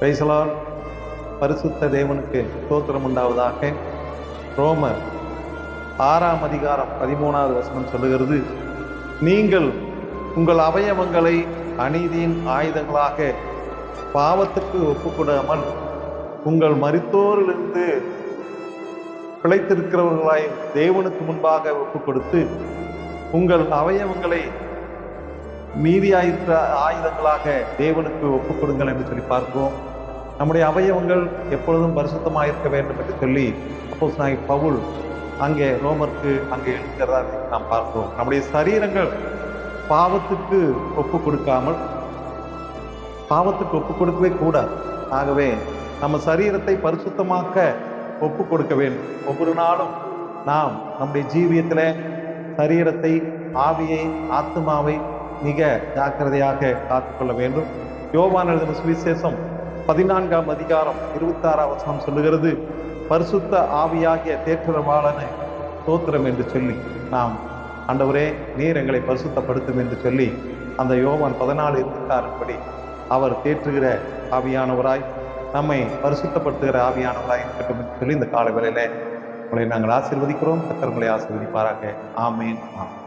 பேசலால் பரிசுத்த தேவனுக்கு ஸ்தோத்திரம் உண்டாவதாக. ரோமர் ஆறாம் அதிகாரம் பதிமூணாவது வசனம் சொல்லுகிறது. நீங்கள் உங்கள் அவயவங்களை அநீதியின் ஆயுதங்களாக பாவத்துக்கு ஒப்புக்கொடாமல் உங்கள் மருத்துவரிலிருந்து பிழைத்திருக்கிறவர்களாய் தேவனுக்கு முன்பாக ஒப்புக்கொடுத்து உங்கள் அவயவங்களை மீதியாயிருக்கிற ஆயுதங்களாக தேவனுக்கு ஒப்புக் கொடுங்கள் என்று சொல்லி பார்க்கிறோம். நம்முடைய அவயவங்கள் எப்பொழுதும் பரிசுத்தமாக இருக்க வேண்டும் என்று சொல்லி அப்போஸ் நாய் பவுல் அங்கே ரோமருக்கு அங்கே எழுதுகிறதா நாம் பார்க்கிறோம். நம்முடைய சரீரங்கள் பாவத்துக்கு ஒப்பு கொடுக்காமல் பாவத்துக்கு ஒப்பு கொடுக்கவே கூடாது. ஆகவே நம்ம சரீரத்தை பரிசுத்தமாக்க ஒப்பு கொடுக்க வேண்டும். ஒவ்வொரு நாளும் நாம் நம்முடைய ஜீவியத்தில் சரீரத்தை ஆவியை ஆத்மாவை மிக ஜாக்கிரதையாக காத்துக்கொள்ள வேண்டும். யோவான் எழுதின சுவிசேஷம் பதினான்காம் அதிகாரம் இருபத்தாறாம் வசனம் சொல்லுகிறது பரிசுத்த ஆவியாகிய தேற்றரவாளனை தோத்திரம் என்று சொல்லி. நாம் ஆண்டவரே நீர் எங்களை பரிசுத்தப்படுத்தும் என்று சொல்லி அந்த யோவான் பதினாலு இருபத்தாறுபடி அவர் தேற்றுகிற ஆவியானவராய் நம்மை பரிசுத்தப்படுத்துகிற ஆவியானவராய் இருக்கட்டும் என்று சொல்லி இந்த கால வேளையில உங்களை நாங்கள் ஆசீர்வதிக்கிறோம். கத்தர் ஆசீர்வதிப்பாராக. ஆமேன். ஆமாம்